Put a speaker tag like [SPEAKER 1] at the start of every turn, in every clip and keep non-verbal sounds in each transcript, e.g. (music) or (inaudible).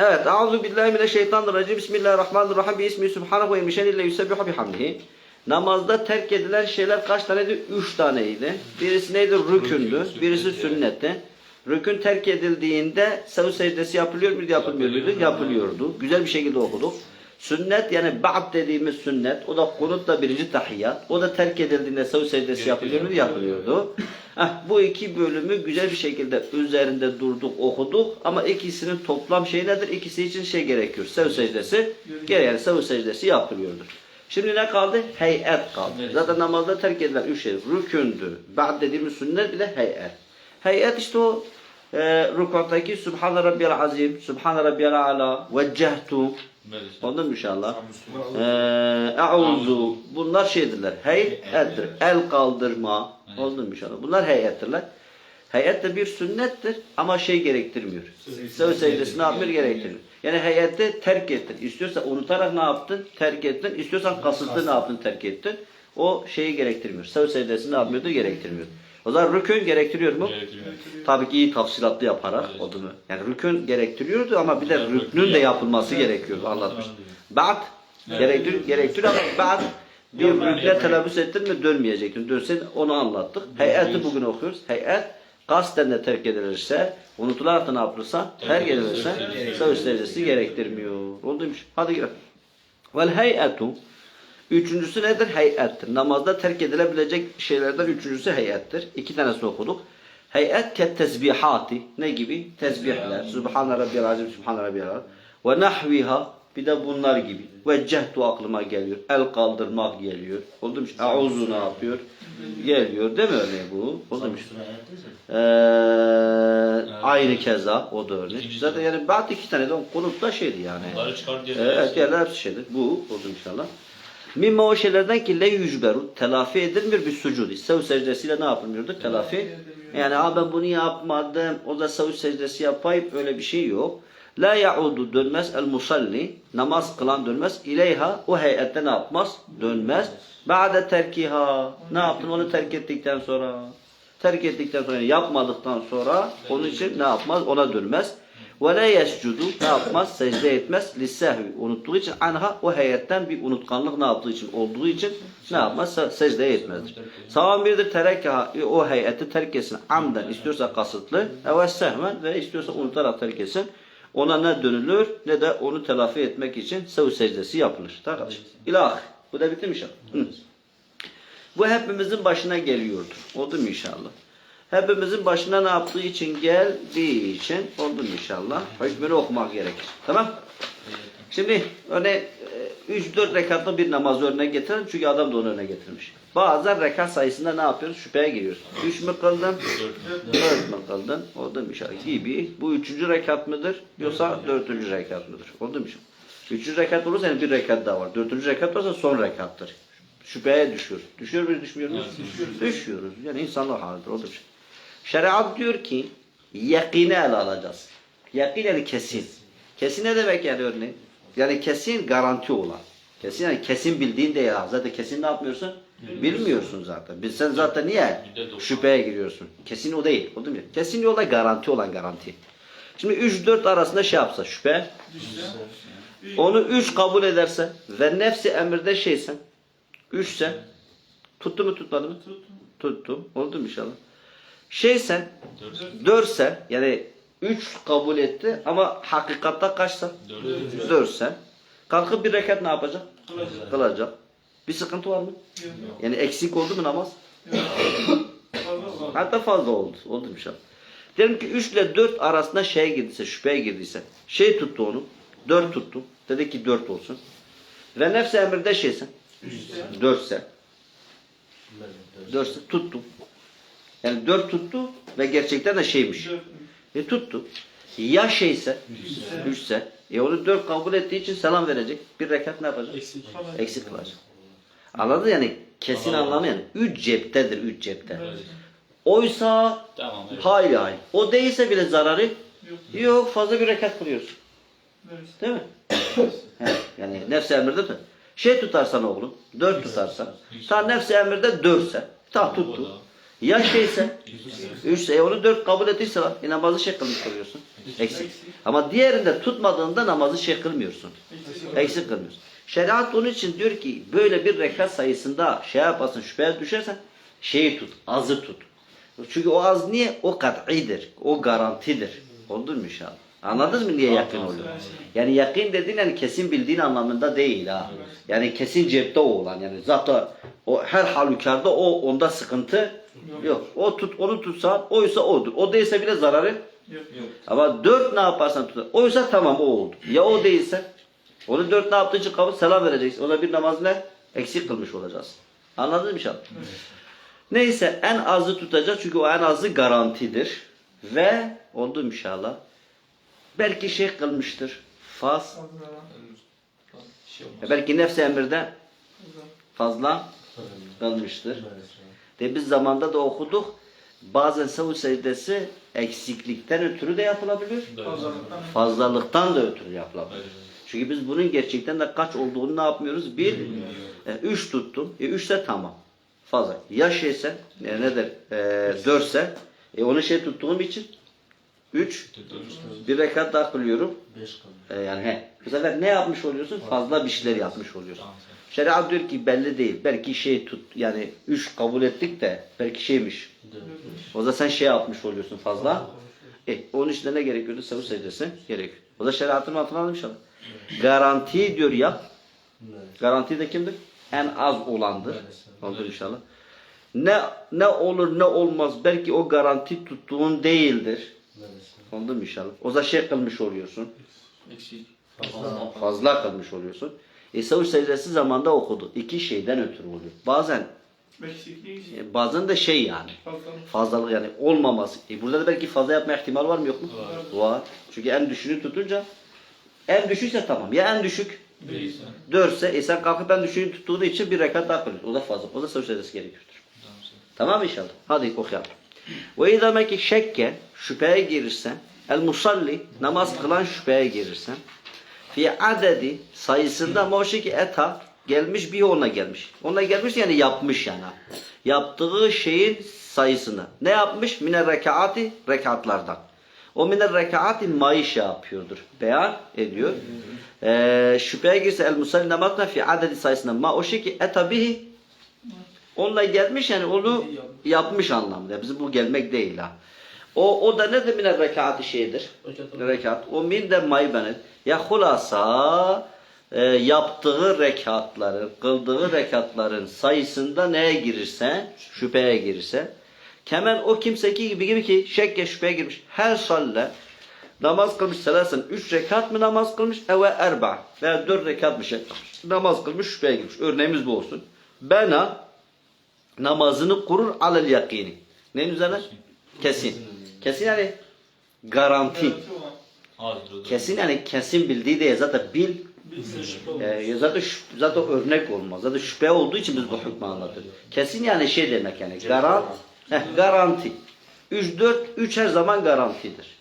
[SPEAKER 1] Evet. Euzu billahi mineşşeytanirracim. Bismillahirrahmanirrahim. Bi ismi subhanahu ve mişenille yusebbihu bihamdihi. Namazda terk edilen şeyler kaç taneydi? Üç taneydi. Birisi neydi? Rükündü. Birisi sünnetti. Rükün terk edildiğinde savu secdesi yapılıyor muydu? Yapılmıyor muydu? Yapılıyordu. Güzel bir şekilde okuduk. Sünnet yani ba'd dediğimiz sünnet. O da kunutla birinci tahiyyat. O da terk edildiğinde savu secdesi yapılıyor muydu? Yapılıyordu. Heh, bu iki bölümü güzel bir şekilde üzerinde durduk, okuduk. Ama ikisinin toplam şey nedir? İkisi için şey gerekiyor. Savu secdesi. Gene yani savu secdesi yapılıyordur. Şimdi ne kaldı? Heyet kaldı.
[SPEAKER 2] Evet.
[SPEAKER 1] Zaten namazda terk edilen üç şey. Rükündü. Ba'd dediğimiz sünnet bir de heyet. Heyet işte o e, rükuttaki Subhan Rabbiyal Azim, Subhan Rabbiyal Ala, Veccehtu. Oldu mu inşallah? Eûzu. Bunlar şeydirler. Heyettir. El kaldırma. Oldu mu inşallah? Bunlar heyettirler. Heyet de bir sünnettir ama şey gerektirmiyor. Söz secdesi ne yapmıyor? Gerektirmiyor. Yani heyette terk ettin. İstiyorsan unutarak ne yaptın? Terk ettin. İstiyorsan kasıtlı ne yaptın? Terk ettin. O şeyi gerektirmiyor. Söz secdesi ne yapmıyordu? Gerektirmiyor. O zaman rükün gerektiriyor mu? Tabii ki iyi tafsilatlı yaparak
[SPEAKER 2] Evet.
[SPEAKER 1] odunu. Yani rükün gerektiriyordu ama bir de
[SPEAKER 2] Yani
[SPEAKER 1] rüknün
[SPEAKER 2] rükün
[SPEAKER 1] de
[SPEAKER 2] yap-
[SPEAKER 1] yapılması
[SPEAKER 2] Evet.
[SPEAKER 1] gerekiyordu. Anlatmış. Ba'd
[SPEAKER 2] Evet.
[SPEAKER 1] gerektiriyor, gerektiriyor ama ba'd bir rükne telaffuz ettin mi dönmeyecektin. Dönsen onu anlattık. Heyeti bugün okuyoruz. Heyet kasten de terk edilirse, unutularak da ne yapılırsa, terk edilirse söz secdesi gerektirmiyor. Olduymuş. Hadi girelim. Vel heyetu Üçüncüsü nedir? Heyettir. Namazda terk edilebilecek şeylerden üçüncüsü heyettir. İki tanesini okuduk. Heyet ke tesbihati. Ne gibi? Tesbihler. Subhane rabbiyal azim, subhane rabbiyal azim. Ve nahviha. Bir de bunlar gibi. Ve cehdu aklıma geliyor. El kaldırmak geliyor. Oldu mu? Auzu ne yapıyor? Geliyor. Değil mi örneği bu? Oldu mu? Ee, aynı keza o da örnek. Zaten yani bazı iki tane de konutta şeydi yani.
[SPEAKER 2] Bunları çıkar diye.
[SPEAKER 1] Evet diğerler hepsi şeydir. Bu oldu inşallah. Mimma o şeylerden ki le yücberu telafi edilmiyor bir sucudi. Sev secdesiyle ne yapılmıyordu? Telafi. Yani ha ben bunu yapmadım. O da sev secdesi yapayım. Öyle bir şey yok. La yaudu dönmez el musalli. Namaz kılan dönmez. İleyha o heyette ne yapmaz? Dönmez. Ba'de terkiha. Ne yaptın onu terk ettikten sonra? Terk ettikten sonra yani yapmadıktan sonra onun için ne yapmaz? Ona dönmez. Ve la yescudu ne yapmaz? Secde etmez. Lissehvi unuttuğu için anha o heyetten bir unutkanlık ne yaptığı için olduğu için ne yapmaz? Se- Secde etmezdir. Savan birdir terekkeha o heyeti terk etsin amden istiyorsa kasıtlı ve sehmen ve istiyorsa unutarak terk etsin. Ona ne dönülür ne de onu telafi etmek için sev secdesi yapılır. Kardeşim. İlah. Bu da bitti mi inşallah? Hı. Bu hepimizin başına geliyordur. Oldu mu inşallah? Hepimizin başına ne yaptığı için geldiği için oldu mu inşallah? Hükmünü okumak gerekir. Tamam? Şimdi örneğin 3-4 rekatlı bir namaz örnek getirelim. Çünkü adam da onu örnek getirmiş. Bazen rekat sayısında ne yapıyoruz? Şüpheye giriyoruz. 3 mü kıldın? 4 mü kıldın? Oldu mu inşallah? Gibi. Bu üçüncü rekat mıdır? Yoksa dördüncü rekat mıdır? Oldu mu inşallah? Üçüncü rekat olursa yani bir rekat daha var. Dördüncü rekat olursa son rekattır. Şüpheye düşüyor. Düşüyor muyuz, düşmüyor muyuz? Düşüyoruz. Yani insanlık halidir. Odur. Şeriat diyor ki yakine ele alacağız. Yakin yani kesin. Kesin ne demek yani örneğin? Yani kesin garanti olan. Kesin yani kesin bildiğin değil ha. Zaten kesin ne yapmıyorsun? Bilmiyorsun zaten. Bilsen zaten niye? Şüpheye giriyorsun. Kesin o değil. O değil mi? Kesin yola garanti olan garanti. Şimdi 3-4 arasında şey yapsa şüphe. Onu 3 kabul ederse ve nefsi emirde şeysen 3'se tuttu mu tutmadı mı? Tuttu. Oldu mu inşallah? Şeysen 4'se yani 3 kabul etti ama hakikatta kaçsa? 4'se kalkıp bir rekat ne yapacak? Kılacak. Bir sıkıntı var mı? Yani eksik oldu mu namaz? Hatta fazla oldu. Oldu inşallah. Diyelim ki 3 ile 4 arasında şeye girdiyse, şüpheye girdiyse. Şey tuttu onu. 4 tuttu. Dedi ki 4 olsun. Ve nefsi emirde şeyse. 4 ise. 4 ise tuttu. Yani 4 tuttu ve gerçekten de şeymiş. E tuttu. Ya şeyse, 3 ise. E onu 4 kabul ettiği için selam verecek. Bir rekat ne yapacak?
[SPEAKER 3] Eksik.
[SPEAKER 1] Eksik kılacak. Anladın yani kesin anlamı yani. Üç ceptedir, üç cepte. Oysa
[SPEAKER 2] Tamam. evet.
[SPEAKER 1] hayır hayır. O değilse bile zararı yok. Fazla bir rekat kılıyorsun. Değil mi? He, yani nefsi emirde de. Şey tutarsan oğlum, dört tutarsan. Ta nefsi emirde dörtse. Ta tuttu. Ya şeyse, üçse, e onu dört kabul ettiyse. E namazı şey kılmış oluyorsun. Eksik. Ama diğerinde tutmadığında namazı şey kılmıyorsun. Eksik kılmıyorsun. Şeriat onun için diyor ki böyle bir rekat sayısında şey yapasın şüpheye düşersen şeyi tut, azı tut. Çünkü o az niye? O kat'idir. O garantidir. Oldu mu inşallah? Anladınız mı niye yakın oluyor? Yani yakın dediğin yani kesin bildiğin anlamında değil ha. Yani kesin cepte o olan yani zaten o her halükarda o onda sıkıntı yok. O tut onu tutsan oysa odur. O değilse bile zararı
[SPEAKER 2] Yok.
[SPEAKER 1] ama dört ne yaparsan tutar. Oysa tamam o oldu. Ya o değilse onu dört ne yaptığı için kabul selam vereceksin. Ona bir namaz ne? Eksik kılmış olacağız. Anladın mı inşallah? Neyse en azı tutacak çünkü o en azı garantidir. Ve oldu inşallah. Belki şey kılmıştır. Faz.
[SPEAKER 2] Şey
[SPEAKER 1] E Belki nefs-i emirde fazla kılmıştır. De biz zamanda da okuduk. Bazen savu secdesi eksiklikten ötürü de yapılabilir.
[SPEAKER 2] Fazlalıktan.
[SPEAKER 1] Fazlalıktan da ötürü yapılabilir. Çünkü biz bunun gerçekten de kaç olduğunu ne yapmıyoruz? Bir, e, üç tuttum. E, üçse tamam. Fazla. Ya şeyse, e, nedir? E, dörtse, e, onu şey tuttuğum için üç, bir rekat daha kılıyorum. E, yani he. Bu sefer ne yapmış oluyorsun? Fazla bir şeyler yapmış oluyorsun. Şeriat diyor ki belli değil. Belki şey tut yani üç kabul ettik de belki şeymiş. O da sen şey yapmış oluyorsun fazla. E, onun için ne gerekiyordu? Savur secdesi gerekiyor. O da şeriatın altına almış inşallah. Garanti diyor yap. Garanti de kimdir? En az olandır. Oldu inşallah. Ne ne olur ne olmaz belki o garanti tuttuğun değildir. Oldu mu inşallah? O da şey kılmış oluyorsun.
[SPEAKER 2] Eksik.
[SPEAKER 1] Fazla kılmış oluyorsun. E savur secdesi zamanda okudu. İki şeyden ötürü oluyor. Bazen e, bazen de şey yani.
[SPEAKER 2] Fazlalık.
[SPEAKER 1] Yani olmaması. E burada da belki fazla yapma ihtimal var mı yok mu? Var. Çünkü en düşüğünü tutunca en düşükse tamam. Ya en düşük
[SPEAKER 2] Değilse.
[SPEAKER 1] dörtse e sen kalkıp en düşüğünü tuttuğun için bir rekat daha kılıyorsun. O da fazla. O da savur secdesi gerekiyordur. Tamam inşallah. Hadi okuyalım. Ve idâ meki şekke şüpheye girirsen el musalli namaz kılan şüpheye girirsen fi adedi sayısında moşi ki eta gelmiş bir ona gelmiş. Ona gelmiş yani yapmış yani. Yaptığı şeyin sayısını. Ne yapmış? Mine rekaati rekatlardan. O mine rekaati mayı şey yapıyordur. Beyan ediyor. Ee, şüpheye girse el musalli namazına fi adedi sayısında ma o şey ki eta bihi Onunla gelmiş yani onu yapmış anlamda. Bizim bu gelmek değil ha. O, o da ne de mine rekatı şeydir. Rekat. O min de maybenet. Ya hulasa e, yaptığı rekatların, kıldığı rekatların sayısında neye girirse, şüpheye girirse, kemen o kimseki gibi gibi ki şekke şüpheye girmiş. Her salle namaz kılmış selasen üç rekat mı namaz kılmış eve erba veya dört rekat mı şey. Namaz kılmış şüpheye girmiş. Örneğimiz bu olsun. Bena namazını kurur alel yakini. Neyin üzerine? Kesin. Kesin yani garanti. Kesin yani kesin bildiği değil. Zaten bil e, zaten şüp- zaten örnek olmaz. Zaten şüphe olduğu için biz bu hükmü anlatıyoruz. Kesin yani şey demek yani garant, heh, garanti. 3 4 3 her zaman garantidir.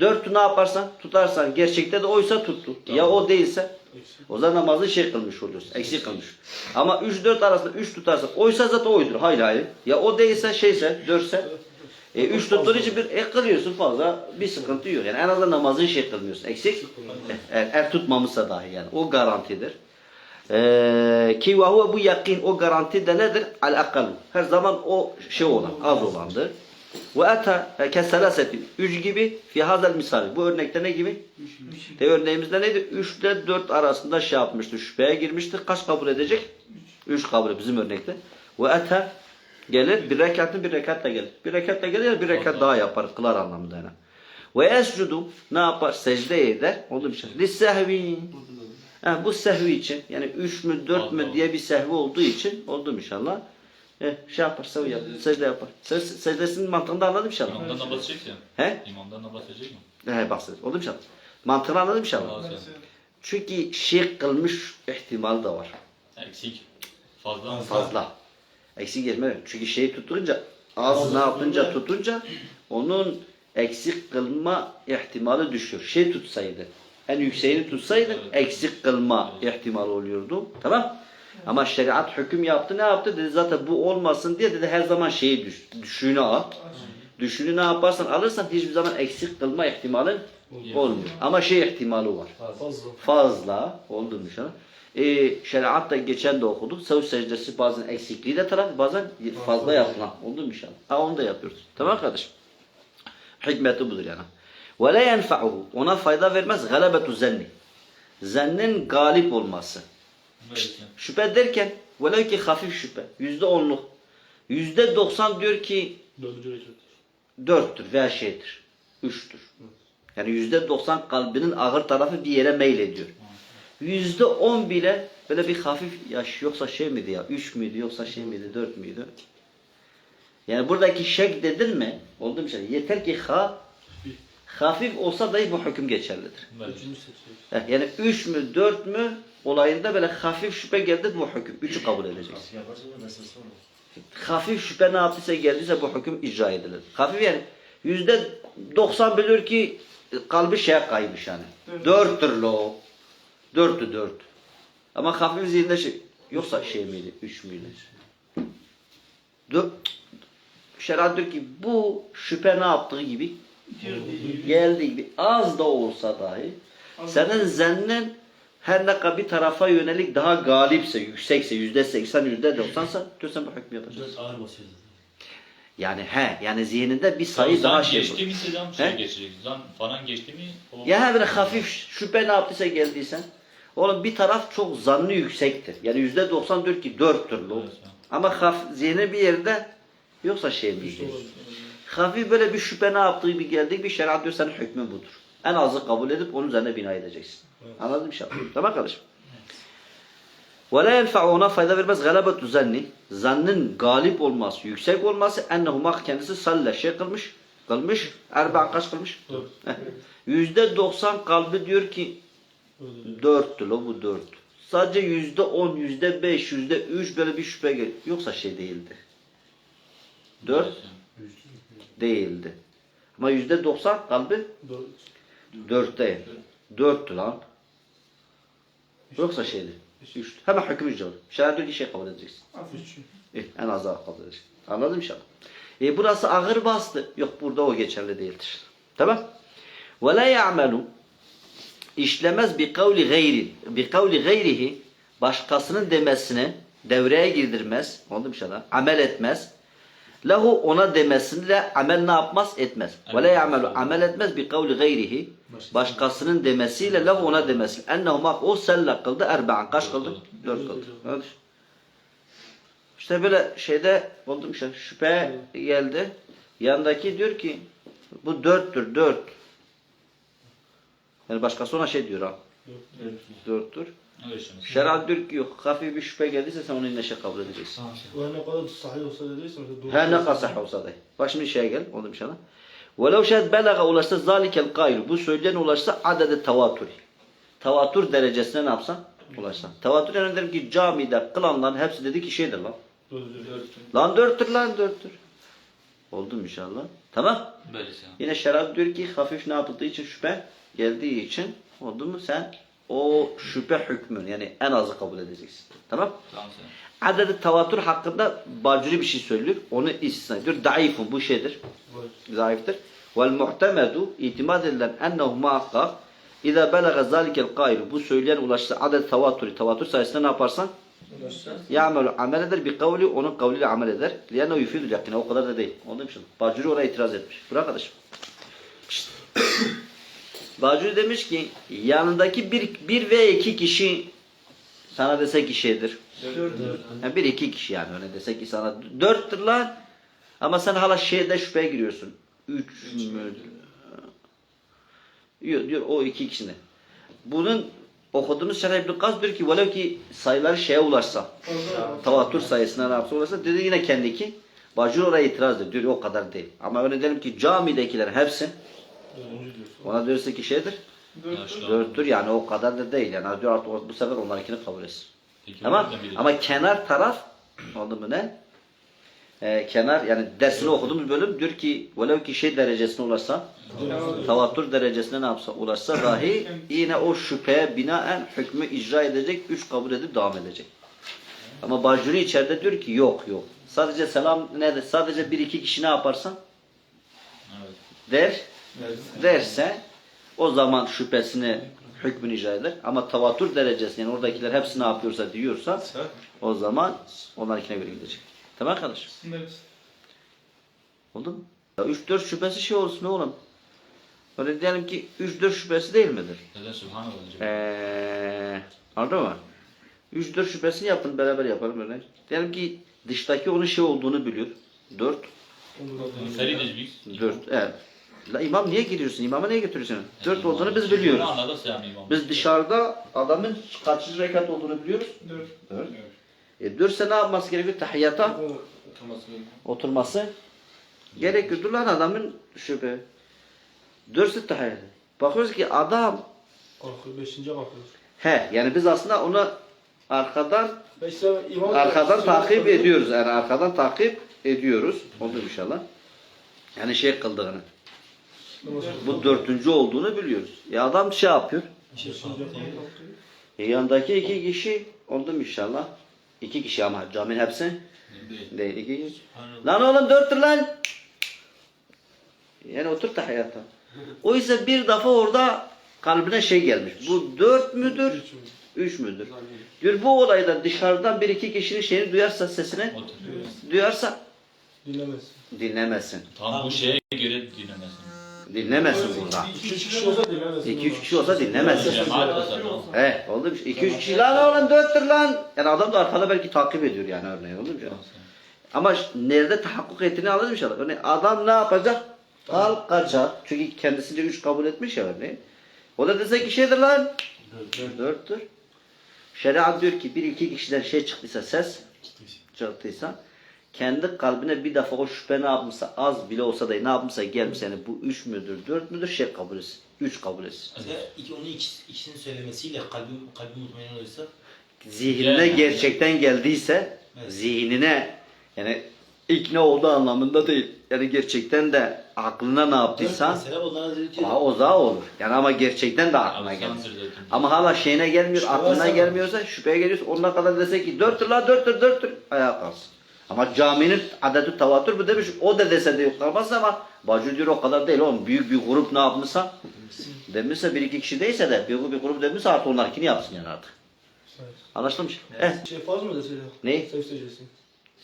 [SPEAKER 1] 4 ne yaparsan tutarsan gerçekte de oysa tuttu. Ya o değilse o zaman namazı şey kılmış oluyorsun. Eksik kılmış. Ama 3 4 arasında 3 tutarsan oysa zaten oydur. Hayır hayır. Ya o değilse şeyse 4'se e, üç tuttuğun için bir e, kılıyorsun fazla bir sıkıntı yok. Yani en azından namazın şey kılmıyorsun. Eksik. E, eğer, eğer tutmamışsa dahi yani. O garantidir. Ee, ki ve huve bu yakin o garanti de nedir? Al akalu. Her zaman o şey olan, az olandır. Ve ata keselaseti. Üç gibi fi hazel misal. Bu örnekte ne gibi? De örneğimizde neydi? 3 ile 4 arasında şey yapmıştı. Şüpheye girmişti. Kaç kabul edecek? 3 kabul bizim örnekte. Ve ata gelir. Bir rekatın bir rekatla gelir. Bir rekatla gelir ya bir rekat daha yapar. Kılar anlamında yani. Ve escudu ne yapar? Secde eder. Oldu bir şey. Lissehvi. Ha, bu sehvi için yani 3 mü 4 mü diye bir sehvi olduğu için oldu inşallah. E, şey yapar, sehvi yapar, secde yapar. Se- Secdesinin mantığını da anladım inşallah.
[SPEAKER 3] İmamdan namaz çek ya.
[SPEAKER 1] He?
[SPEAKER 3] İmamdan namaz çekecek mi?
[SPEAKER 1] He bahsediyor. Oldu inşallah. Mantığını anladım inşallah.
[SPEAKER 3] Yani.
[SPEAKER 1] Çünkü şey kılmış ihtimal da var.
[SPEAKER 3] Eksik. Fazla mı?
[SPEAKER 1] Fazla. Eksik geçme. Çünkü şeyi tutunca az ne yapınca tutunca onun eksik kılma ihtimali düşüyor. Şey tutsaydı en yükseğini tutsaydı eksik kılma ihtimali oluyordu. Tamam? Ama şeriat hüküm yaptı ne yaptı? Dedi zaten bu olmasın diye dedi her zaman şeyi düş, düşüğünü al. Düşüğünü ne yaparsan alırsan hiçbir zaman eksik kılma ihtimalin olmuyor. Ama şey ihtimali var.
[SPEAKER 4] Fazla.
[SPEAKER 1] Fazla oldu inşallah. Ee, şeriatta geçen de okuduk. Sav secdesi bazen eksikliği de taraf bazen fazla yapılan. Oldu mu inşallah? Ha onu da yapıyoruz. Tamam kardeşim. Hikmeti budur yani. Ve la yenfa'uhu. Ona fayda vermez. Galebetu zenni. Zennin galip olması. Şüphe derken velev ki hafif şüphe. Yüzde onluk. Yüzde doksan diyor ki dörttür veya şeydir. Üçtür. Yani yüzde doksan kalbinin ağır tarafı bir yere meylediyor. Yüzde on bile böyle bir hafif yaş yoksa şey miydi ya? Üç müydü yoksa şey miydi? Dört müydü? Yani buradaki şek dedin mi? Oldu mu şey? Yeter ki ha hafif olsa dahi bu hüküm geçerlidir. Heh, Yani üç mü dört mü olayında böyle hafif şüphe geldi bu hüküm. Üçü kabul edeceksin. Hafif şüphe ne yaptıysa geldiyse bu hüküm icra edilir. Hafif yani yüzde doksan bilir ki kalbi şeye kaymış yani. Dörttür lo. Dörttü dört. Ama hafif zihinde şey yoksa şey miydi? Üç müydü? Dört. Şeriat diyor ki bu şüphe ne yaptığı gibi geldiği gibi az da olsa dahi senin zannin her ne kadar bir tarafa yönelik daha galipse, yüksekse, yüzde seksen, yüzde doksansa diyorsan bu hükmü yapacaksın.
[SPEAKER 4] Biraz ağır basıyor.
[SPEAKER 1] Yani he, yani zihninde bir sayı daha
[SPEAKER 3] Zan
[SPEAKER 1] şey
[SPEAKER 3] geçti mi selam şey geçecek. Zan falan geçti mi? O...
[SPEAKER 1] Ya he böyle hafif şüphe ne yaptıysa geldiysen. Oğlum bir taraf çok zannı yüksektir. Yani yüzde doksan diyor ki dörttür lo.
[SPEAKER 3] Evet, evet.
[SPEAKER 1] Ama haf, zihni bir yerde yoksa şey mi? Hafif böyle bir şüphe ne yaptığı bir geldik bir şeriat diyor senin hükmün budur. En azı kabul edip onun üzerine bina edeceksin. Anladın mı inşallah? tamam kardeşim. Ve la yenfa'u ona fayda vermez galabetu zanni. Zannın galip olması, yüksek olması ennehu kendisi salle şey kılmış. Kılmış. Erba kaç kılmış? Yüzde doksan kalbi diyor ki
[SPEAKER 4] Öyle.
[SPEAKER 1] dörttü lo bu dört. Sadece yüzde on, yüzde beş, yüzde üç böyle bir şüphe geliyor. Yoksa şey değildi. Dört
[SPEAKER 3] Böylece.
[SPEAKER 1] değildi. Ama yüzde doksan kalbi
[SPEAKER 4] Dört.
[SPEAKER 1] dörtte. Dörttü lan. Yoksa şeydi. Üçtü. Hemen hüküm diyor ki şey kabul edeceksin. Eh, en az kabul edeceksin. Anladın mı inşallah? E, burası ağır bastı. Yok burada o geçerli değildir. Tamam. Ve la ya'melu işlemez bi kavli gayri bi kavli gayrihi başkasının demesini devreye girdirmez. Oldu inşallah? Amel etmez. Lahu ona demesini de amel ne yapmaz? Etmez. Ve la ya'melu amel etmez bi kavli gayrihi başkasının demesiyle lahu ona demesi. Ennehu mak o selle kıldı erba'an. Kaç kıldı? Dört kıldı. Hadi. İşte böyle şeyde oldu işte şüphe geldi. Yandaki diyor ki bu dörttür dört. Yani başkası ona şey diyor ha.
[SPEAKER 4] Dört.
[SPEAKER 1] Dörttür.
[SPEAKER 3] Öyle şimdi.
[SPEAKER 1] Şeriat diyor ki yok hafif bir şüphe geldiyse sen onu yine şey kabul edeceksin.
[SPEAKER 4] Ve ne kadar sahih olsa dediyse mesela doğru.
[SPEAKER 1] Her ne kadar sahih olsa da. Bak şimdi şeye gel. Oldu mu inşallah. وَلَوْ شَهَدْ بَلَغَ ulaşsa zalikel gayru. Bu söyleyen ulaşsa adede tevatür. Tevatür derecesine ne yapsan? Ulaşsa. Tevatür yani derim ki camide kılanların hepsi dedi ki şeydir lan.
[SPEAKER 4] Dördüncü.
[SPEAKER 1] Lan dörttür lan dörttür. Oldu mu inşallah? Tamam.
[SPEAKER 3] Böylece.
[SPEAKER 1] Yine şeriat diyor ki hafif ne yapıldığı için şüphe geldiği için oldu mu sen o şüphe hükmün yani en azı kabul edeceksin. Tamam?
[SPEAKER 3] Tamam.
[SPEAKER 1] Adedi tevatür hakkında bacuri bir şey söylüyor. Onu istisna ediyor. Daifun bu şeydir.
[SPEAKER 4] Var.
[SPEAKER 1] Zayıftır. Vel muhtemedu itimat edilen ennehu muhakkak İza belaga zalikel gayru bu söyleyen ulaşsa adet tevatürü tevatür sayesinde ne yaparsan ya'melu amel eder bir kavli onun kavliyle amel eder. Liyanne yufidul yakine o kadar da değil. Onun için Bacuri oraya itiraz etmiş. Dur arkadaşım. (coughs) Bacuri demiş ki yanındaki bir, bir ve iki kişi sana dese ki şeydir.
[SPEAKER 4] Dört.
[SPEAKER 1] Yani bir iki kişi yani öyle dese ki sana dörttür lan ama sen hala şeyde şüpheye giriyorsun. Üç mü? Diyor, diyor o iki kişinin. Bunun okuduğumuz Şerh İbn Gaz diyor ki velev ki sayıları şeye ulaşsa tavatür sayısına ne yapsa ulaşsa dedi yine kendi ki Bacur oraya itiraz ediyor. Diyor o kadar değil. Ama öyle diyelim ki camidekiler hepsi. Ona diyorsa ki şeydir. Dörttür yani o kadar da değil. Yani diyor artık bu sefer onlarınkini kabul etsin.
[SPEAKER 3] Peki, biri?
[SPEAKER 1] Ama kenar taraf oldu mu ne? Ee, kenar yani dersini okuduğumuz bölüm diyor ki velev ki şey derecesine ulaşsa tavattur derecesine ne yapsa ulaşsa dahi (laughs) yine o şüpheye binaen hükmü icra edecek, üç kabul edip devam edecek. Ama Bacuri içeride diyor ki yok yok. Sadece selam ne sadece bir iki kişi ne yaparsan
[SPEAKER 3] Evet.
[SPEAKER 1] der derse o zaman şüphesini hükmünü icra eder. Ama tavatür derecesi yani oradakiler hepsi ne yapıyorsa diyorsa o zaman onlarkine göre gidecek. Tamam kardeşim.
[SPEAKER 2] Sınır.
[SPEAKER 1] Oldu mu? Ya 3-4 şüphesi şey olsun oğlum. Öyle diyelim ki 3-4 şüphesi değil midir?
[SPEAKER 3] Neden Subhanallah?
[SPEAKER 1] Ee, anladın mı? 3-4 şüphesini yapın beraber yapalım örneğin. Diyelim ki dıştaki onun şey olduğunu biliyor. 4.
[SPEAKER 3] Feridiz biz.
[SPEAKER 1] 4. Evet. La imam niye giriyorsun? İmama niye götürüyorsun? 4 olduğunu biz biliyoruz.
[SPEAKER 3] İmam?
[SPEAKER 1] Biz dışarıda adamın kaçıncı rekat olduğunu biliyoruz.
[SPEAKER 2] Dört.
[SPEAKER 1] 4. E 4 ise ne yapması gerekiyor? Tahiyyata oturması gerekiyor. Dur lan adamın şüphe. 4 ise tahiyyata. Bakıyoruz ki adam
[SPEAKER 4] Kalkıyor, beşinci kalkıyor.
[SPEAKER 1] he yani biz aslında onu arkadan
[SPEAKER 4] Beşte imam
[SPEAKER 1] arkadan takip ediyoruz. Yani arkadan takip ediyoruz. Oldu inşallah. Yani şey kıldığını. Bu dörtüncü olduğunu biliyoruz. Ya adam şey yapıyor. E yanındaki iki kişi oldu inşallah. İki kişi ama caminin hepsi değil. iki kişi. Lan oğlum dörttür lan. Yani otur tahiyyata. O ise bir defa orada kalbine şey gelmiş. Bu dört müdür? Üç müdür? Diyor bu olayda dışarıdan bir iki kişinin şeyini duyarsa sesini duyarsa
[SPEAKER 4] Dinlemez.
[SPEAKER 1] dinlemesin.
[SPEAKER 3] Tam bu şeye göre dinlemesin.
[SPEAKER 1] Dinlemesin burada.
[SPEAKER 4] İki üç kişi olsa dinlemez.
[SPEAKER 1] İki üç kişi olsa dinlemesin. He oldu mu? İki üç kişi lan oğlum dörttür lan. Yani adam da arkada belki takip ediyor yani örneğin oldu mu? Ama nerede tahakkuk ettiğini anladın inşallah. Örneğin adam ne yapacak? Kalkacak. Çünkü kendisince üç kabul etmiş ya örneğin. O da dese ki şeydir lan. Dörttür. Şeriat diyor ki bir iki kişiden şey çıktıysa ses çıktıysa kendi kalbine bir defa o şüphe ne yapmışsa az bile olsa da ne yapmışsa gelmiş yani bu üç müdür dört müdür şey kabul etsin. Üç kabul etsin.
[SPEAKER 5] İki, onun ikisi, ikisinin söylemesiyle kalbim, kalbim mutmain olursa
[SPEAKER 1] zihnine
[SPEAKER 3] Yani.
[SPEAKER 1] gerçekten geldiyse
[SPEAKER 5] Evet.
[SPEAKER 1] zihnine yani ikna olduğu anlamında değil. Yani gerçekten de aklına ne yaptıysa Aa, o zaman olur. Yani ama gerçekten de aklına
[SPEAKER 3] zaten.
[SPEAKER 1] Ama hala şeyine gelmiyor,
[SPEAKER 5] Şüphe
[SPEAKER 1] aklına gelmiyorsa, şüpheye geliyorsa onunla kadar dese ki dörttür la dörttür dörttür ayağa kalsın. Ama caminin adeti tavatür bu demiş, o da dese de yok kalmaz ama bacı diyor o kadar değil oğlum. Büyük bir grup ne yapmışsa, demişse bir iki kişi değilse de bir, bir grup demişse artık onlarkini yapsın yani artık. Anlaşılmış? Eh,
[SPEAKER 4] Şey farz mı deseydi?
[SPEAKER 1] Ne?
[SPEAKER 4] Sev secdesi.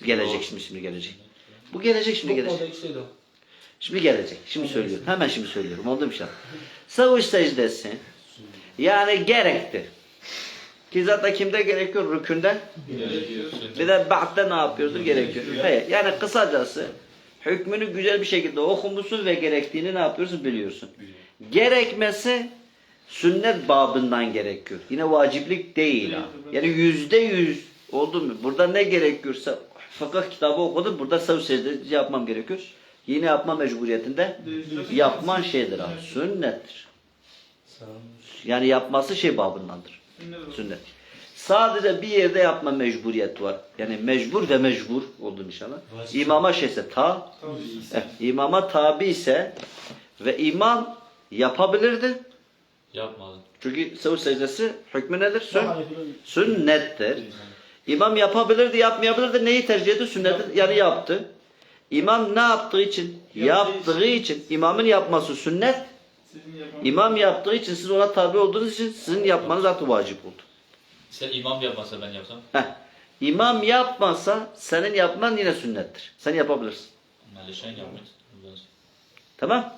[SPEAKER 1] gelecek şimdi, şimdi gelecek. Bu gelecek şimdi gelecek.
[SPEAKER 4] ikisiydi.
[SPEAKER 1] Şimdi gelecek. Şimdi söylüyorum. Hemen şimdi söylüyorum. Oldu mu inşallah? Savuş secdesi yani gerektir. Ki zaten kimde gerekiyor? Rükünde. Bir de ba'de ne yapıyordur? Gerekiyor. Hayır. Yani kısacası hükmünü güzel bir şekilde okumuşsun ve gerektiğini ne yapıyorsun? Biliyorsun. Gerekmesi sünnet babından gerekiyor. Yine vaciplik değil. ha. Yani yüzde yüz oldu mu? Burada ne gerekiyorsa fıkıh kitabı okudum. Burada sav secdesi yapmam gerekiyor. Yine yapma mecburiyetinde yapman şeydir abi. Sünnettir. Yani yapması şey babındandır. Sünnet. Sadece bir yerde yapma mecburiyet var. Yani mecbur ve mecbur oldu inşallah. İmama şeyse ta, eh, imama tabi ise ve imam yapabilirdi.
[SPEAKER 3] Yapmadı.
[SPEAKER 1] Çünkü sav secdesi hükmü nedir? Sün, sünnettir. İmam yapabilirdi, yapmayabilirdi. Neyi tercih etti? Sünneti yani yaptı. İmam ne yaptığı için? Yaptığı için. imamın yapması sünnet. İmam yaptığı için siz ona tabi olduğunuz için sizin yapmanız artık vacip oldu.
[SPEAKER 3] Sen imam yapmasa ben yapsam.
[SPEAKER 1] Heh. İmam yapmasa senin yapman yine sünnettir. Sen yapabilirsin.
[SPEAKER 3] Maleşen yapmış.
[SPEAKER 1] Tamam?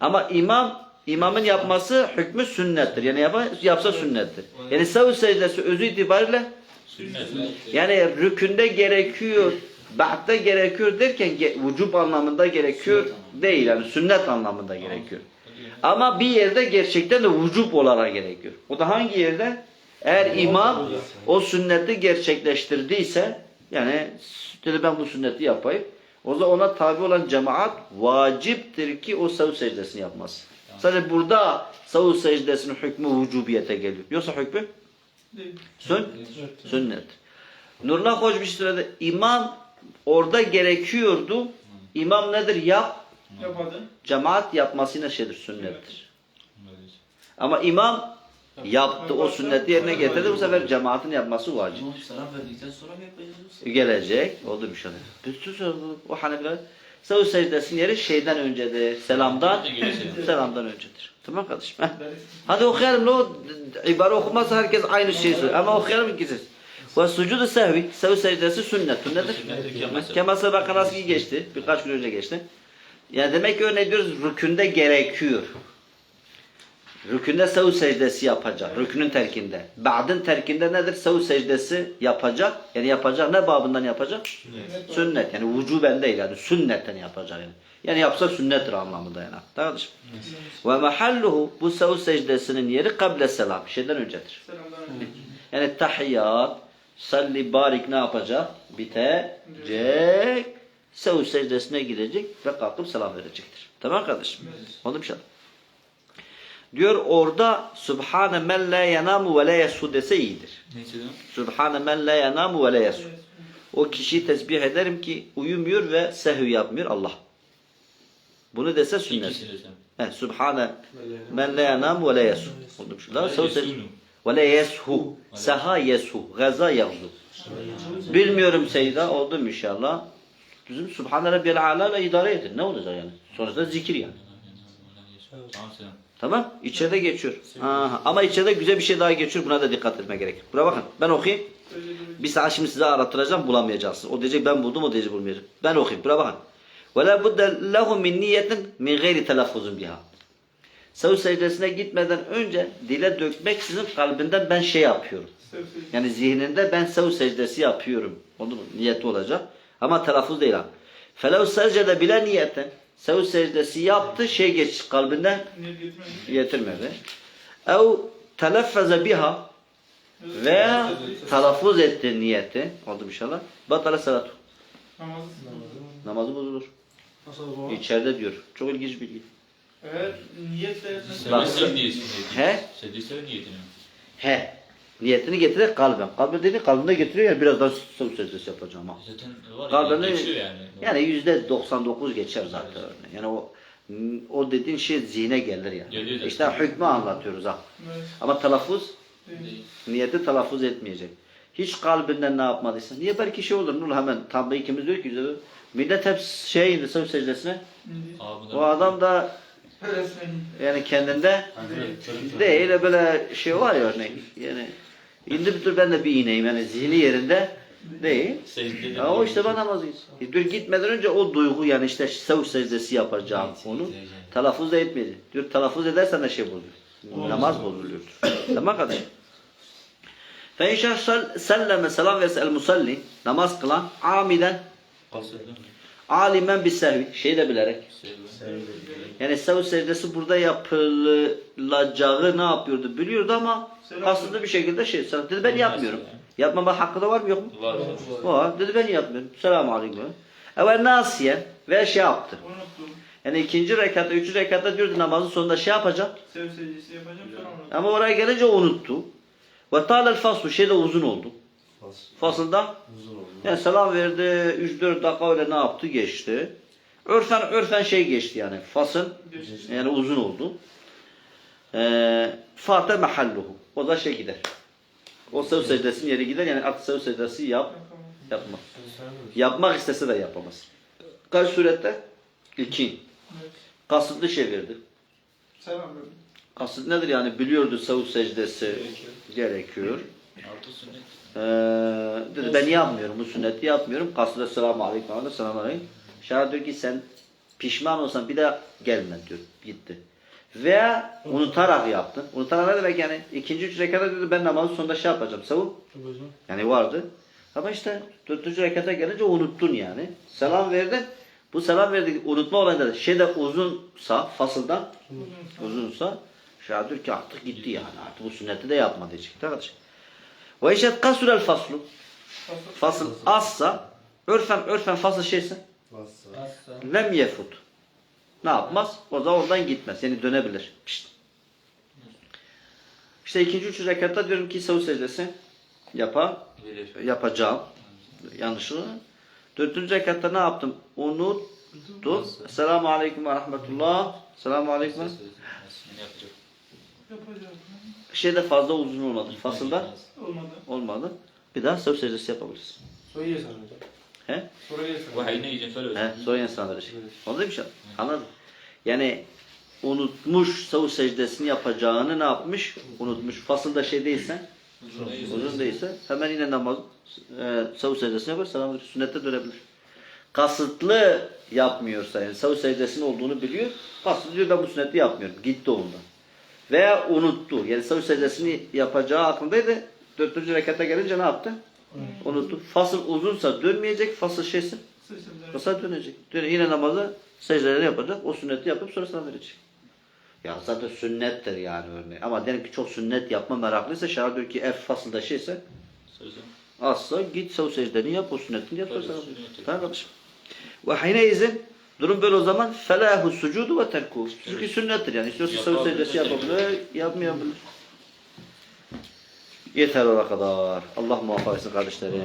[SPEAKER 1] Ama imam imamın yapması hükmü sünnettir. Yani yapa, yapsa sünnettir. Yani sav secdesi özü itibariyle
[SPEAKER 3] Sünnet.
[SPEAKER 1] yani rükünde gerekiyor, ba'de gerekiyor derken vücub anlamında gerekiyor değil. Yani sünnet anlamında gerekiyor. Ama bir yerde gerçekten de vücub olarak gerekiyor. O da hangi yerde? Eğer imam o sünneti gerçekleştirdiyse yani dedi ben bu sünneti yapayım. O zaman ona tabi olan cemaat vaciptir ki o sav secdesini yapması. Sadece burada sav secdesinin hükmü vücubiyete geliyor. Yoksa hükmü sün, sünnet. Nurullah Hoca bir şey söyledi. İmam orada gerekiyordu. İmam nedir? Yap.
[SPEAKER 2] Yapadın.
[SPEAKER 1] Cemaat yapması yine şeydir, sünnettir. Ama imam Yaptı o sünneti yerine getirdi. Bu sefer cemaatin yapması vacip.
[SPEAKER 5] İmam selam verdikten sonra mı yapacağız?
[SPEAKER 1] Gelecek. Oldu bir şey. O Hanefiler Savu secdesinin yeri şeyden öncedir. Selamdan selamdan öncedir. Tamam kardeşim. Heh. Hadi okuyalım. O ibare okumazsa herkes aynı şeyi söylüyor. Ama okuyalım ikisi. Ve sucudu sehvi. Savu secdesi sünnet. Nedir? Kemal Sabah Kanaski geçti. Birkaç gün önce geçti. Yani demek ki örneğin diyoruz rükünde gerekiyor. Rükünde savu secdesi yapacak. Rükünün terkinde. Ba'dın terkinde nedir? Savu secdesi yapacak. Yani yapacak. Ne babından yapacak? Sünnet. Yani vücuben değil yani. Sünnetten yapacak yani. Yani yapsa sünnettir anlamında yani. Tamam Ve mahalluhu bu savu secdesinin yeri kable selam. Şeyden öncedir. Yani tahiyyat, salli, barik ne yapacak? Bitecek. Sev secdesine gidecek ve kalkıp selam verecektir. Tamam kardeşim? Oldu bir şey. Diyor orada Subhane men la yenamu ve la yesu dese iyidir. Subhane men la yenamu ve la yesu. O kişiyi tesbih ederim ki uyumuyor ve sehv yapmıyor Allah. Bunu dese sünnet. He, Subhane men la yenamu ve la yesu. Oldu bir.
[SPEAKER 3] Yesunu.
[SPEAKER 1] Ve la yeshu. Saha yeshu. Gaza yagzu. Bilmiyorum Seyda. Oldu mu inşallah? Bizim Subhane Rabbiyel Ala ile idare edin. Ne olacak yani? Sonrasında zikir yani.
[SPEAKER 3] Tamam selam.
[SPEAKER 1] Tamam? İçeride geçiyor. Aha. Ama içeride güzel bir şey daha geçiyor. Buna da dikkat etme gerek. Buraya bakın. Ben okuyayım. Bir saat şimdi size arattıracağım. Bulamayacaksınız. O diyecek ben buldum. O diyecek bulmayacak. Ben okuyayım. Buraya bakın. وَلَا بُدَّ لَهُ مِنْ نِيَّةٍ مِنْ غَيْرِ تَلَفُّزٌ biha. Savu secdesine gitmeden önce dile dökmek sizin kalbinden ben şey yapıyorum.
[SPEAKER 2] Sevseydim.
[SPEAKER 1] Yani zihninde ben savu secdesi yapıyorum. Oldu mu? Niyeti olacak. Ama telaffuz değil ha. Felev secde bile niyeten. Savu secdesi yaptı şey geç kalbinden getirmedi. Ev teleffeze biha veya telaffuz etti niyeti. Oldu inşallah. Batala salatu.
[SPEAKER 2] Namazı.
[SPEAKER 1] Namazı bozulur.
[SPEAKER 4] Nasıl bu?
[SPEAKER 1] İçeride diyor. Çok ilginç bilgi.
[SPEAKER 2] Eğer niyetle
[SPEAKER 1] Bak-. He?
[SPEAKER 3] Sevdiyse niyetini.
[SPEAKER 1] He. Niyetini getirir kalben. Kalben dedi kalbinde getiriyor ya birazdan savu secdesi yapacağım ha.
[SPEAKER 3] Zaten var
[SPEAKER 1] Kalbine-
[SPEAKER 3] ya geçiyor yani.
[SPEAKER 1] Yani yüzde 99 geçer zaten. Yani o o dediğin şey zihne gelir yani.
[SPEAKER 3] Geliyor.
[SPEAKER 1] İşte hükmü anlatıyoruz ha.
[SPEAKER 2] Evet.
[SPEAKER 1] Ama telaffuz
[SPEAKER 2] Değil.
[SPEAKER 1] niyeti telaffuz etmeyecek. Hiç kalbinden ne yapmadıysa. Niye belki şey olur Nur hemen tam da ikimiz diyor ki yüzde millet hep şey indi sav secdesine.
[SPEAKER 2] Değil.
[SPEAKER 3] Abi bunlar-
[SPEAKER 1] O adam da yani kendinde değil de böyle şey var ya örneğin. Yani indi bir dur ben de bir ineyim yani zihni yerinde değil. Ya o işte ben namazıyız. E, Dur gitmeden önce o duygu yani işte sav secdesi yapacağım onu telaffuz da etmedi. Diyor telaffuz edersen de şey bozuluyor. Namaz bozuluyor. tamam kardeşim. Fe inşa selleme selam ve el musalli namaz kılan amiden
[SPEAKER 3] Kasıtlı?
[SPEAKER 1] Alimen bir sehvi şey de bilerek yani sev secdesi burada yapılacağı ne yapıyordu biliyordu ama aslında bir şekilde şey dedi ben yapmıyorum. Yapmama hakkı da var mı yok mu?
[SPEAKER 3] Var.
[SPEAKER 1] Var. Dedi ben yapmıyorum. Selamun aleyküm. Evet nasiye ve şey yaptı.
[SPEAKER 2] Unuttum.
[SPEAKER 1] Yani ikinci rekatta, üçüncü rekatta diyordu namazın sonunda şey yapacak.
[SPEAKER 2] Sev secdesi yapacağım sonra.
[SPEAKER 1] Ama oraya gelince unuttu. Ve talel faslu şey de uzun oldu. Fasılda yani selam verdi 3-4 dakika öyle ne yaptı geçti. Örfen örfen şey geçti yani. Fasıl yani uzun oldu. Ee, Fate mahalluhu. O da şey gider. O sev secdesinin yeri gider yani artık sev secdesi yap, yapmaz. Yapmak istese de yapamaz. Kaç surette? İki. Kasıtlı şey verdi.
[SPEAKER 2] Selam.
[SPEAKER 1] Kasıt nedir yani biliyordu savun secdesi gerekiyor.
[SPEAKER 3] Altı sünnet.
[SPEAKER 1] Ee, dedi ben yapmıyorum bu sünneti yapmıyorum. Kasıtlı selamu aleyküm aleyküm selamu aleyküm. Şahit diyor ki sen pişman olsan bir daha gelme diyor. Gitti. Veya unutarak yaptın. Unutarak ne demek yani? ikinci üç rekata dedi ben namazın sonunda şey yapacağım. Savun. Yani vardı. Ama işte dördüncü rekata gelince unuttun yani. Selam verdin. Bu selam verdik unutma olayında da şey de uzunsa fasıldan uzunsa şahit diyor ki artık gitti yani. Artık bu sünneti de yapma diyecek. Arkadaşlar. Ve işet kasurel faslu. Fasıl azsa örfen örfen fasıl şeyse lem yefut. Ne yapmaz? O zaman oradan gitmez. Yani dönebilir. Pişt. İşte ikinci, üçüncü rekatta diyorum ki savu secdesi yapa, yapacağım. Yanlışlıkla. Dördüncü rekatta ne yaptım? Unuttum. Selamun aleyküm ve rahmetullah. Selamun aleyküm.
[SPEAKER 2] Yapacağız.
[SPEAKER 1] Şeyde fazla uzun olmadı. Fasılda
[SPEAKER 2] Olmadı.
[SPEAKER 1] olmadı. Bir daha sav secdesi yapabiliriz.
[SPEAKER 4] Sonra yersen hocam.
[SPEAKER 1] He?
[SPEAKER 4] Sonra yersen.
[SPEAKER 3] Vahyi ne yiyeceksin söyle.
[SPEAKER 1] He, sonra insan verecek. Oldu mu şey? Anladın? Yani unutmuş sav secdesini yapacağını ne yapmış? Unutmuş. Fasılda şey değilse,
[SPEAKER 3] Uzun
[SPEAKER 1] uzun değilse hemen yine namaz e, sav secdesini yapar, selam verir. Sünnette dönebilir. Kasıtlı yapmıyorsa yani sav secdesinin olduğunu biliyor. Kasıtlı diyor ben bu sünneti yapmıyorum. Gitti ondan. Veya unuttu. Yani sav secdesini yapacağı aklındaydı. Dördüncü rekata gelince ne yaptı? Unuttu. Fasıl uzunsa dönmeyecek. Fasıl şeyse. Kısa dönecek. Dön yine namazı secdeleri yapacak. O sünneti yapıp sonra sana verecek. Ya zaten sünnettir yani örneğin. Ama diyelim ki çok sünnet yapma meraklıysa şahit diyor ki F fasılda şeyse asla git sav secdeni yap o sünnetini yap sonra
[SPEAKER 3] Tabii,
[SPEAKER 1] sana
[SPEAKER 3] sünnet
[SPEAKER 1] verecek.
[SPEAKER 3] yap.
[SPEAKER 1] Tamam kardeşim. Ve hine izin durum böyle o zaman felahu sucudu ve terku. Çünkü sünnettir yani. İstiyorsa sav
[SPEAKER 3] Yapabilir,
[SPEAKER 1] secdesi
[SPEAKER 3] yapabilir.
[SPEAKER 1] yapmayabilir. Yeter o kadar. Allah muvaffak etsin kardeşlerim.